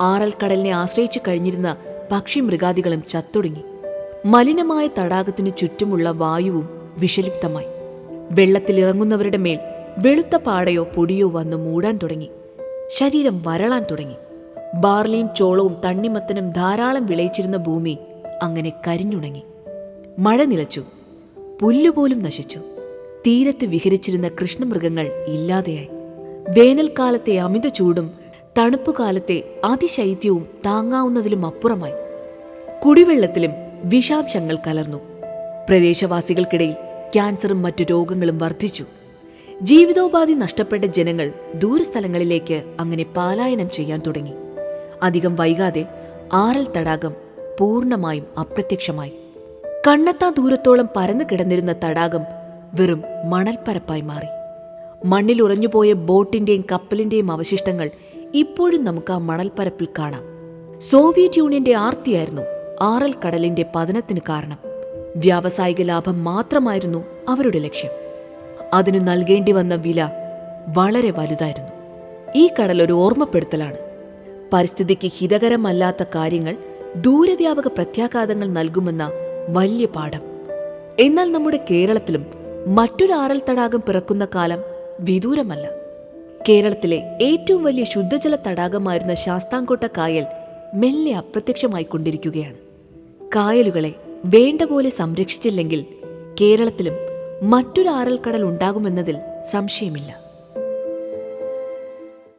ആറൽക്കടലിനെ ആശ്രയിച്ചു കഴിഞ്ഞിരുന്ന പക്ഷി പക്ഷിമൃഗാദികളും ചത്തൊടുങ്ങി. മലിനമായ തടാകത്തിനു ചുറ്റുമുള്ള വായുവും വിഷലിപ്തമായി. വെള്ളത്തിലിറങ്ങുന്നവരുടെ മേൽ വെളുത്ത പാടയോ പൊടിയോ വന്ന് മൂടാൻ തുടങ്ങി. ശരീരം വരളാൻ തുടങ്ങി. ബാർലിയും ചോളവും തണ്ണിമത്തനും ധാരാളം വിളയിച്ചിരുന്ന ഭൂമി അങ്ങനെ കരിഞ്ഞുണങ്ങി. മഴ നിലച്ചു. പുല്ലുപോലും നശിച്ചു. തീരത്ത് വിഹരിച്ചിരുന്ന കൃഷ്ണമൃഗങ്ങൾ ഇല്ലാതെയായി. വേനൽക്കാലത്തെ അമിത ചൂടും തണുപ്പുകാലത്തെ അതിശൈത്യവും താങ്ങാവുന്നതിലും അപ്പുറമായി. കുടിവെള്ളത്തിലും വിഷാംശങ്ങൾ കലർന്നു. പ്രദേശവാസികൾക്കിടയിൽ ക്യാൻസറും മറ്റു രോഗങ്ങളും വർദ്ധിച്ചു. ജീവിതോപാധി നഷ്ടപ്പെട്ട ജനങ്ങൾ ദൂരസ്ഥലങ്ങളിലേക്ക് അങ്ങനെ പാലായനം ചെയ്യാൻ തുടങ്ങി. അധികം വൈകാതെ ആറൽ തടാകം പൂർണമായും അപ്രത്യക്ഷമായി. കണ്ണെത്താ ദൂരത്തോളം പരന്നു കിടന്നിരുന്ന തടാകം വെറും മണൽപ്പരപ്പായി മാറി. മണ്ണിലുറഞ്ഞുപോയ ബോട്ടിന്റെയും കപ്പലിന്റെയും അവശിഷ്ടങ്ങൾ ഇപ്പോഴും നമുക്ക് ആ മണൽപ്പരപ്പിൽ കാണാം. സോവിയറ്റ് യൂണിയന്റെ ആർത്തിയായിരുന്നു ആറൽ കടലിന്റെ പതനത്തിന് കാരണം. വ്യാവസായിക ലാഭം മാത്രമായിരുന്നു അവരുടെ ലക്ഷ്യം. അതിനു നൽകേണ്ടി വന്ന വില വളരെ വലുതായിരുന്നു. ഈ കടൽ ഒരു ഓർമ്മപ്പെടുത്തലാണ്. പരിസ്ഥിതിക്ക് ഹിതകരമല്ലാത്ത കാര്യങ്ങൾ ദൂരവ്യാപക പ്രത്യാഘാതങ്ങൾ നൽകുമെന്ന വലിയ പാഠം. എന്നാൽ നമ്മുടെ കേരളത്തിലും മറ്റൊരു ആറൽ തടാകം പിറക്കുന്ന കാലം വിദൂരമല്ല. കേരളത്തിലെ ഏറ്റവും വലിയ ശുദ്ധജല തടാകമായിരുന്ന ശാസ്താംകോട്ട കായൽ മെല്ലെ അപ്രത്യക്ഷമായിക്കൊണ്ടിരിക്കുകയാണ് കായലുകളെ വേണ്ട പോലെ സംരക്ഷിച്ചില്ലെങ്കിൽ കേരളത്തിലും മറ്റൊരു ആറൽക്കടൽ ഉണ്ടാകുമെന്നതിൽ സംശയമില്ല.